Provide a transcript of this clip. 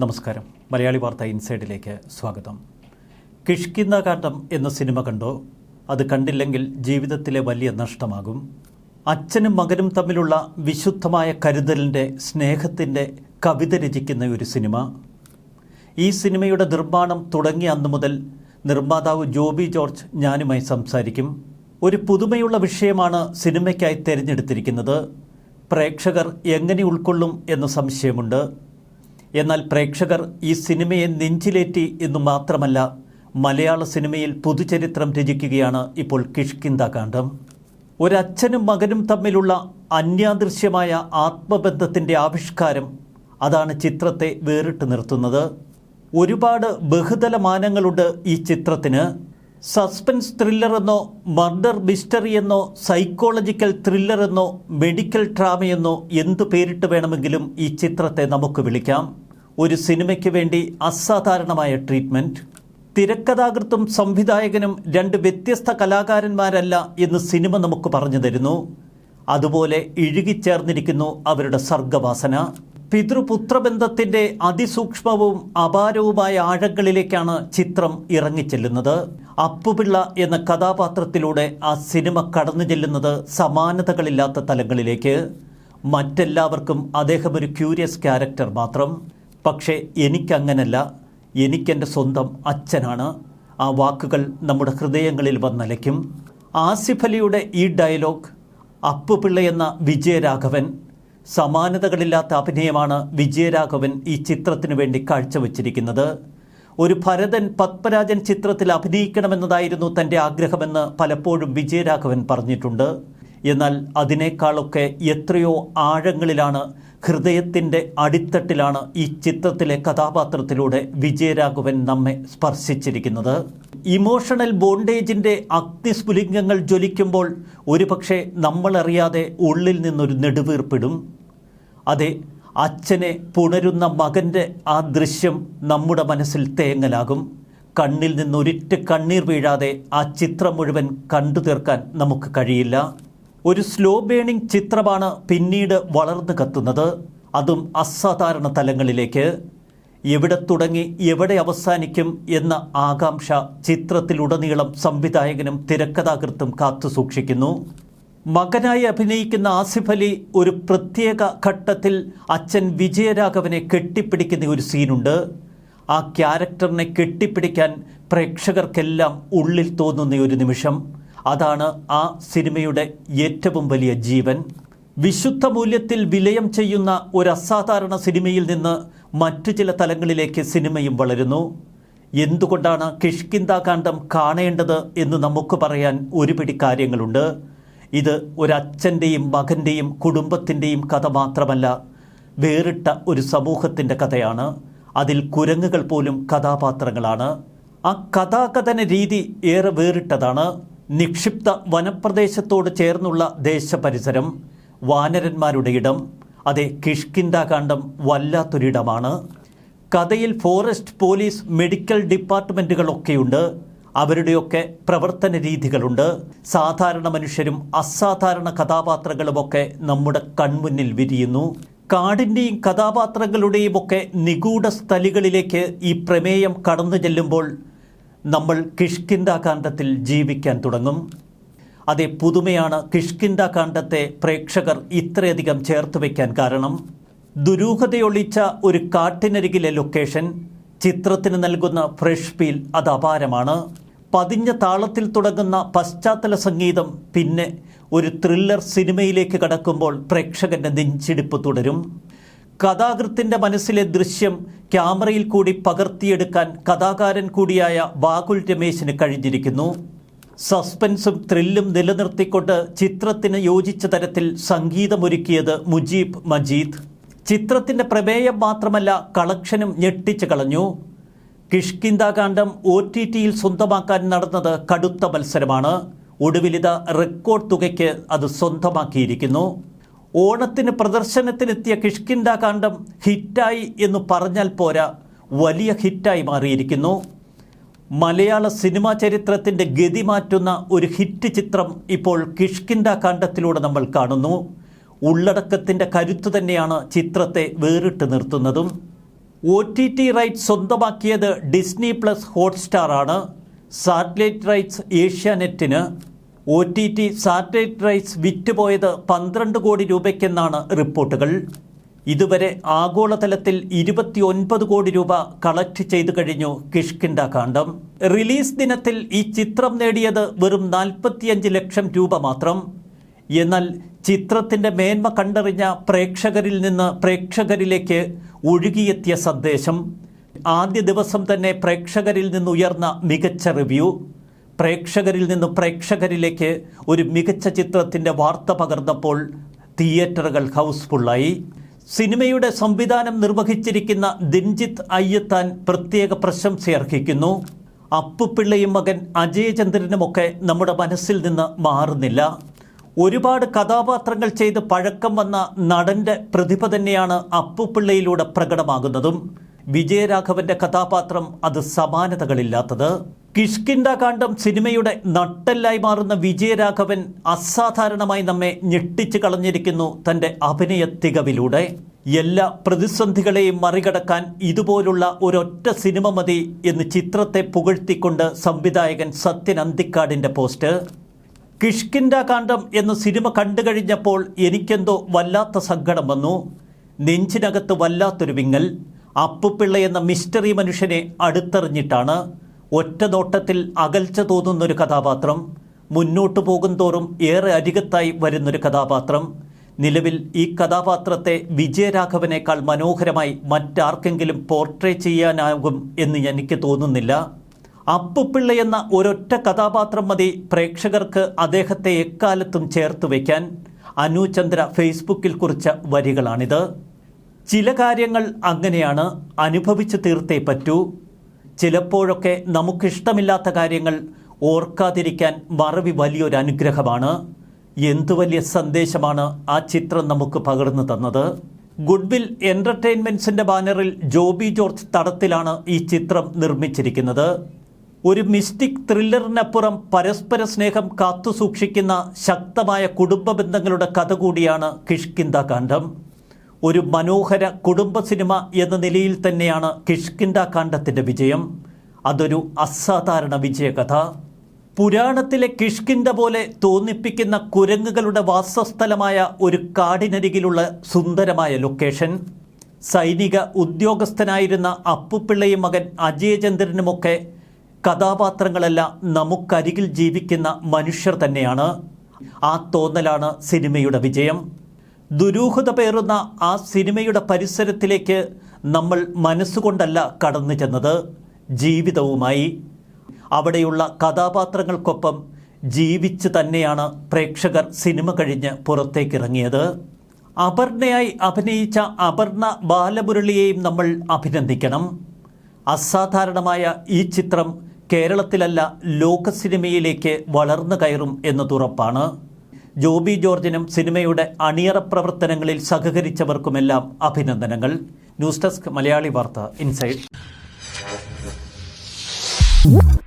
നമസ്കാരം. മലയാളി വാർത്ത ഇൻസൈഡിലേക്ക് സ്വാഗതം. കിഷ്കിന്ദകാന്ഡം എന്ന സിനിമ കണ്ടോ? അത് കണ്ടില്ലെങ്കിൽ ജീവിതത്തിലെ വലിയ നഷ്ടമാകും. അച്ഛനും മകനും തമ്മിലുള്ള വിശുദ്ധമായ കരുതലിന്റെ സ്നേഹത്തിന്റെ കവിത രചിക്കുന്ന ഒരു സിനിമ. ഈ സിനിമയുടെ നിർമ്മാണം തുടങ്ങിയ അന്നു മുതൽ നിർമ്മാതാവ് ജോബി ജോർജ് ഞാനുമായി സംസാരിക്കും. ഒരു പുതുമയുള്ള വിഷയമാണ് സിനിമയ്ക്കായി തിരഞ്ഞെടുത്തിരിക്കുന്നത്. പ്രേക്ഷകർ എങ്ങനെ ഉൾക്കൊള്ളും എന്ന സംശയമുണ്ട്. എന്നാൽ പ്രേക്ഷകർ ഈ സിനിമയെ നെഞ്ചിലേറ്റി എന്ന് മാത്രമല്ല മലയാള സിനിമയിൽ പുതുചരിത്രം രചിക്കുകയാണ് ഇപ്പോൾ കിഷ്കിന്ത കാന്ഡം ഒരച്ഛനും മകനും തമ്മിലുള്ള അന്യാദൃശ്യമായ ആത്മബന്ധത്തിന്റെ ആവിഷ്കാരം അതാണ് ചിത്രത്തെ വേറിട്ട് നിർത്തുന്നത്. ഒരുപാട് ബഹുതല മാനങ്ങളുണ്ട് ഈ ചിത്രത്തിന്. സസ്പെൻസ് ത്രില്ലർ എന്നോ മർഡർ മിസ്റ്ററി എന്നോ സൈക്കോളജിക്കൽ ത്രില്ലർ എന്നോ മെഡിക്കൽ ഡ്രാമയെന്നോ എന്തു പേരിട്ട് വേണമെങ്കിലും ഈ ചിത്രത്തെ നമുക്ക് വിളിക്കാം. ഒരു സിനിമയ്ക്ക് വേണ്ടി അസാധാരണമായ ട്രീറ്റ്മെന്റ് തിരക്കഥാകൃത്തും സംവിധായകനും രണ്ട് വ്യത്യസ്ത കലാകാരന്മാരല്ല എന്ന് സിനിമ നമുക്ക് പറഞ്ഞു തരുന്നു. അതുപോലെ ഇഴുകിച്ചേർന്നിരിക്കുന്നു അവരുടെ സർഗവാസന. പിതൃപുത്രബന്ധത്തിന്റെ അതിസൂക്ഷ്മവും അപാരവുമായ ആഴങ്ങളിലേക്കാണ് ചിത്രം ഇറങ്ങിച്ചെല്ലുന്നത്. അപ്പുപിള്ള എന്ന കഥാപാത്രത്തിലൂടെ ആ സിനിമ കടന്നു ചെല്ലുന്നത് സമാനതകളില്ലാത്ത തലങ്ങളിലേക്ക്. മറ്റെല്ലാവർക്കും അദ്ദേഹം ഒരു ക്യൂരിയസ് ക്യാരക്ടർ മാത്രം. പക്ഷേ എനിക്കങ്ങനല്ല. എനിക്കെന്റെ സ്വന്തം അച്ഛനാണ്. ആ വാക്കുകൾ നമ്മുടെ ഹൃദയങ്ങളിൽ വന്നലയ്ക്കും. ആസിഫ് അലിയുടെ ഈ ഡയലോഗ് അപ്പു പിള്ള എന്ന വിജയരാഘവൻ സമാനതകളില്ലാത്ത അഭിനയമാണ് വിജയരാഘവൻ ഈ ചിത്രത്തിനു വേണ്ടി കാഴ്ചവെച്ചിരിക്കുന്നത്. ഒരു ഭരതൻ പത്മരാജൻ ചിത്രത്തിൽ അഭിനയിക്കണമെന്നതായിരുന്നു തന്റെ ആഗ്രഹമെന്ന് പലപ്പോഴും വിജയരാഘവൻ പറഞ്ഞിട്ടുണ്ട്. എന്നാൽ അതിനേക്കാളൊക്കെ എത്രയോ ആഴങ്ങളിലാണ് ഹൃദയത്തിന്റെ അടിത്തട്ടിലാണ് ഈ ചിത്രത്തിലെ കഥാപാത്രത്തിലൂടെ വിജയരാഘവൻ നമ്മെ സ്പർശിച്ചിരിക്കുന്നത്. ഇമോഷണൽ ബോണ്ടേജിന്റെ അഗ്നിസ്ഫുലിംഗങ്ങൾ ജ്വലിക്കുമ്പോൾ ഒരുപക്ഷെ നമ്മളറിയാതെ ഉള്ളിൽ നിന്നൊരു നെടുവീർപ്പിടും. അതെ അച്ഛനെ പുണരുന്ന മകന്റെ ആ ദൃശ്യം നമ്മുടെ മനസ്സിൽ തേങ്ങലാകും. കണ്ണിൽ നിന്നൊരിറ്റ് കണ്ണീർ വീഴാതെ ആ ചിത്രം മുഴുവൻ കണ്ടു തീർക്കാൻ നമുക്ക് കഴിയില്ല. ഒരു സ്ലോ ബേണിംഗ് ചിത്രമാണ് പിന്നീട് വളർന്നു കത്തുന്നത്. അതും അസാധാരണ തലങ്ങളിലേക്ക്. എവിടെ തുടങ്ങി എവിടെ അവസാനിക്കും എന്ന ആകാംക്ഷ ചിത്രത്തിലുടനീളം സംവിധായകനും തിരക്കഥാകൃത്തും കാത്തു സൂക്ഷിക്കുന്നു. മകനായി അഭിനയിക്കുന്ന ആസിഫ് അലി ഒരു പ്രത്യേക ഘട്ടത്തിൽ അച്ഛൻ വിജയരാഘവനെ കെട്ടിപ്പിടിക്കുന്ന ഒരു സീനുണ്ട്. ആ ക്യാരക്ടറിനെ കെട്ടിപ്പിടിക്കാൻ പ്രേക്ഷകർക്കെല്ലാം ഉള്ളിൽ തോന്നുന്ന ഒരു നിമിഷം. അതാണ് ആ സിനിമയുടെ ഏറ്റവും വലിയ ജീവൻ. വിശുദ്ധ മൂല്യത്തിൽ വിലയം ചെയ്യുന്ന ഒരു അസാധാരണ സിനിമയിൽ നിന്ന് മറ്റു ചില തലങ്ങളിലേക്ക് സിനിമയും വളരുന്നു. എന്തുകൊണ്ടാണ് കിഷ്കിന്താകാന്തം കാണേണ്ടത് എന്ന് നമുക്ക് പറയാൻ ഒരുപിടി കാര്യങ്ങളുണ്ട്. ഇത് ഒരച്ഛന്റെയും മകന്റെയും കുടുംബത്തിന്റെയും കഥ മാത്രമല്ല വേറിട്ട ഒരു സമൂഹത്തിന്റെ കഥയാണ്. അതിൽ കുരങ്ങുകൾ പോലും കഥാപാത്രങ്ങളാണ്. ആ കഥാകഥന രീതി ഏറെ വേറിട്ടതാണ്. നിക്ഷിപ്ത വനപ്രദേശത്തോട് ചേർന്നുള്ള ദേശപരിസരം വാനരന്മാരുടെ ഇടം അതെ കിഷ്കിന്ദാകാന്ഡം വല്ലാത്തൊരിടമാണ്. കഥയിൽ ഫോറസ്റ്റ് പോലീസ് മെഡിക്കൽ ഡിപ്പാർട്ട്മെന്റുകളൊക്കെയുണ്ട് അവരുടെയൊക്കെ പ്രവർത്തന രീതികളുണ്ട്. സാധാരണ മനുഷ്യരും അസാധാരണ കഥാപാത്രങ്ങളുമൊക്കെ നമ്മുടെ കൺമുന്നിൽ വിരിയുന്നു. കാടിന്റെയും കഥാപാത്രങ്ങളുടെയും ഒക്കെ നിഗൂഢ സ്ഥലികളിലേക്ക് ഈ പ്രമേയം കടന്നു ചെല്ലുമ്പോൾ നമ്മൾ കിഷ്കിന്ദാകാന്ഡത്തിൽ ജീവിക്കാൻ തുടങ്ങും. അതേ പുതുമയാണ് കിഷ്കിന്ദാകാന്ഡത്തെ പ്രേക്ഷകർ ഇത്രയധികം ചേർത്ത് വയ്ക്കാൻ കാരണം. ദുരൂഹതയൊളിച്ച ഒരു കാട്ടിനരികിലെ ലൊക്കേഷൻ ചിത്രത്തിന് നൽകുന്ന ഫ്രഷ് ഫീൽ അത് അപാരമാണ്. പതിഞ്ഞ താളത്തിൽ തുടങ്ങുന്ന പശ്ചാത്തല സംഗീതം പിന്നെ ഒരു ത്രില്ലർ സിനിമയിലേക്ക് കടക്കുമ്പോൾ പ്രേക്ഷകന്റെ നെഞ്ചിടിപ്പ് തുടരും. കഥാകൃത്തിന്റെ മനസ്സിലെ ദൃശ്യം ക്യാമറയിൽ കൂടി പകർത്തിയെടുക്കാൻ കഥാകാരൻ കൂടിയായ ബാകുൽ രമേശിന് കഴിഞ്ഞിരിക്കുന്നു. സസ്പെൻസും ത്രില്ലും നിലനിർത്തിക്കൊണ്ട് ചിത്രത്തിന് യോജിച്ച തരത്തിൽ സംഗീതമൊരുക്കിയത് മുജീബ് മജീദ്. ചിത്രത്തിന്റെ പ്രമേയം മാത്രമല്ല കളക്ഷനും ഞെട്ടിച്ചു കളഞ്ഞു. കിഷ്കിന്താകാന്ഡം ഒ ടി ടിയിൽ സ്വന്തമാക്കാൻ നടന്നത് കടുത്ത മത്സരമാണ്. ഒടുവിലിത റെക്കോർഡ് തുകയ്ക്ക് അത് സ്വന്തമാക്കിയിരിക്കുന്നു. ഓണത്തിന് പ്രദർശനത്തിനെത്തിയ കിഷ്കിന്ദാകാന്ഡം ഹിറ്റായി എന്ന് പറഞ്ഞാൽ പോരാ വലിയ ഹിറ്റായി മാറിയിരിക്കുന്നു. മലയാള സിനിമാ ചരിത്രത്തിന്റെ ഗതി മാറ്റുന്ന ഒരു ഹിറ്റ് ചിത്രം ഇപ്പോൾ കിഷ്കിന്ദാകാന്ഡത്തിലൂടെ നമ്മൾ കാണുന്നു. ഉള്ളടക്കത്തിന്റെ കരുത്ത് തന്നെയാണ് ചിത്രത്തെ വേറിട്ട് നിർത്തുന്നതും. ഒ ടി ടി റൈറ്റ്സ് സ്വന്തമാക്കിയത് ഡിസ്നി പ്ലസ് ഹോട്ട്സ്റ്റാർ ആണ് satellite rights ഏഷ്യാനെറ്റിന് O T T satellite rights വിറ്റുപോയത് പന്ത്രണ്ട് കോടി രൂപയ്ക്കെന്നാണ് റിപ്പോർട്ടുകൾ. ഇതുവരെ ആഗോളതലത്തിൽ ഇരുപത്തിയൊൻപത് കോടി രൂപ കളക്ട് ചെയ്തു കഴിഞ്ഞു കിഷ്കിൻഡ കാണ്ഡം. റിലീസ് ദിനത്തിൽ ഈ ചിത്രം നേടിയത് വെറും നാൽപ്പത്തിയഞ്ച് ലക്ഷം രൂപ മാത്രം. എന്നാൽ ചിത്രത്തിന്റെ മേന്മ കണ്ടറിഞ്ഞ പ്രേക്ഷകരിൽ നിന്ന് പ്രേക്ഷകരിലേക്ക് ഒഴുകിയെത്തിയ സന്ദേശം. ആദ്യ ദിവസം തന്നെ പ്രേക്ഷകരിൽ നിന്നുയർന്ന മികച്ച റിവ്യൂ. പ്രേക്ഷകരിൽ നിന്ന് പ്രേക്ഷകരിലേക്ക് ഒരു മികച്ച ചിത്രത്തിന്റെ വാർത്ത പകർന്നപ്പോൾ തിയേറ്ററുകൾ ഹൗസ്ഫുള്ളായി. സിനിമയുടെ സംവിധാനം നിർവഹിച്ചിരിക്കുന്ന ദിൻജിത്ത് അയ്യത്താൻ പ്രത്യേക പ്രശംസയർഹിക്കുന്നു. അപ്പുപിള്ളയും മകൻ അജയചന്ദ്രനുമൊക്കെ നമ്മുടെ മനസ്സിൽ നിന്ന് മാറുന്നില്ല. ഒരുപാട് കഥാപാത്രങ്ങൾ ചെയ്ത് പഴക്കം വന്ന നടന്റെ പ്രതിഭ തന്നെയാണ് അപ്പുപിള്ളയിലൂടെ പ്രകടമാകുന്നതും. വിജയരാഘവന്റെ കഥാപാത്രം അത് സമാനതകളില്ലാത്തത്. കിഷ്കിണ്ട കാണ്ഡം സിനിമയുടെ നട്ടെല്ലായി മാറുന്ന വിജയരാഘവൻ അസാധാരണമായി നമ്മെ ഞെട്ടിച്ചു കളഞ്ഞിരിക്കുന്നു തന്റെ അഭിനയ തികവിലൂടെ. എല്ലാ പ്രതിസന്ധികളെയും മറികടക്കാൻ ഇതുപോലുള്ള ഒരൊറ്റ സിനിമ മതി എന്ന് ചിത്രത്തെ പുകഴ്ത്തിക്കൊണ്ട് സംവിധായകൻ സത്യൻ അന്തിക്കാടിന്റെ പോസ്റ്റ് കിഷ്കിൻഡ കാണ്ഡം എന്ന സിനിമ കണ്ടു കഴിഞ്ഞപ്പോൾ എനിക്കെന്തോ വല്ലാത്ത സങ്കടം വന്നു. നെഞ്ചിനകത്ത് വല്ലാത്തൊരു വിങ്ങൽ. അപ്പുപിള്ള എന്ന മിസ്റ്ററി മനുഷ്യനെ അടുത്തെറിഞ്ഞിട്ടാണ്. ഒറ്റ നോട്ടത്തിൽ അകൽച്ച തോന്നുന്നൊരു കഥാപാത്രം മുന്നോട്ടു പോകും തോറും ഏറെ അരികത്തായി വരുന്നൊരു കഥാപാത്രം നിലവിൽ ഈ കഥാപാത്രത്തെ വിജയരാഘവനേക്കാൾ മനോഹരമായി മറ്റാർക്കെങ്കിലും പോർട്രേ ചെയ്യാനാകും എന്ന് എനിക്ക് തോന്നുന്നില്ല. അപ്പുപിള്ള എന്ന ഒരൊറ്റ കഥാപാത്രം മതി പ്രേക്ഷകർക്ക് അദ്ദേഹത്തെ എക്കാലത്തും ചേർത്ത് വയ്ക്കാൻ അനുചന്ദ്ര ഫേസ്ബുക്കിൽ കുറിച്ച വരികളാണിത്. ചില കാര്യങ്ങൾ അങ്ങനെയാണ് അനുഭവിച്ചു തീർത്തേ പറ്റൂ. ചിലപ്പോഴൊക്കെ നമുക്കിഷ്ടമില്ലാത്ത കാര്യങ്ങൾ ഓർക്കാതിരിക്കാൻ മറവി വലിയൊരു അനുഗ്രഹമാണ്. എന്തു വലിയ സന്ദേശമാണ് ആ ചിത്രം നമുക്ക് പകർന്നു തന്നത്. ഗുഡ്വിൽ എന്റർടൈൻമെന്റ്സിന്റെ ബാനറിൽ ജോബി ജോർജ് തടത്തിലാണ് ഈ ചിത്രം നിർമ്മിച്ചിരിക്കുന്നത്. ഒരു മിസ്റ്റിക് ത്രില്ലറിനപ്പുറം പരസ്പര സ്നേഹം കാത്തുസൂക്ഷിക്കുന്ന ശക്തമായ കുടുംബ ബന്ധങ്ങളുടെ കഥ കൂടിയാണ് കിഷ്കിന്ദ കാണ്ഡം ഒരു മനോഹര കുടുംബ സിനിമ എന്ന നിലയിൽ തന്നെയാണ് കിഷ്കിന്ദ കാണ്ഡത്തിന്റെ വിജയം. അതൊരു അസാധാരണ വിജയകഥ. പുരാണത്തിലെ കിഷ്കിന്ദ പോലെ തോന്നിപ്പിക്കുന്ന കുരങ്ങുകളുടെ വാസസ്ഥലമായ ഒരു കാടിനരികിലുള്ള സുന്ദരമായ ലൊക്കേഷൻ. സൈനിക ഉദ്യോഗസ്ഥനായിരുന്ന അപ്പുപിള്ളയും മകൻ അജയചന്ദ്രനുമൊക്കെ കഥാപാത്രങ്ങളെല്ലാം നമുക്കരികിൽ ജീവിക്കുന്ന മനുഷ്യർ തന്നെയാണ്. ആ തോന്നലാണ് സിനിമയുടെ വിജയം. ദുരൂഹത പേറുന്ന ആ സിനിമയുടെ പരിസരത്തിലേക്ക് നമ്മൾ മനസ്സുകൊണ്ടല്ല കടന്നു ചെന്നത്. ജീവിതവുമായി. അവിടെയുള്ള കഥാപാത്രങ്ങൾക്കൊപ്പം ജീവിച്ച് തന്നെയാണ് പ്രേക്ഷകർ സിനിമ കഴിഞ്ഞ് പുറത്തേക്കിറങ്ങിയത്. അപർണയായി അഭിനയിച്ച അപർണ ബാലമുരളിയെയും നമ്മൾ അഭിനന്ദിക്കണം. അസാധാരണമായ ഈ ചിത്രം കേരളത്തിലല്ല ലോക സിനിമയിലേക്ക് വളർന്നു കയറും എന്നതുറപ്പാണ് ജോബി ജോർജിനും സിനിമയുടെ അണിയറ പ്രവർത്തനങ്ങളിൽ സഹകരിച്ചവർക്കുമെല്ലാം അഭിനന്ദനങ്ങൾ. ന്യൂസ് ഡെസ്ക് മലയാളി വാർത്ത ഇൻസൈഡ്.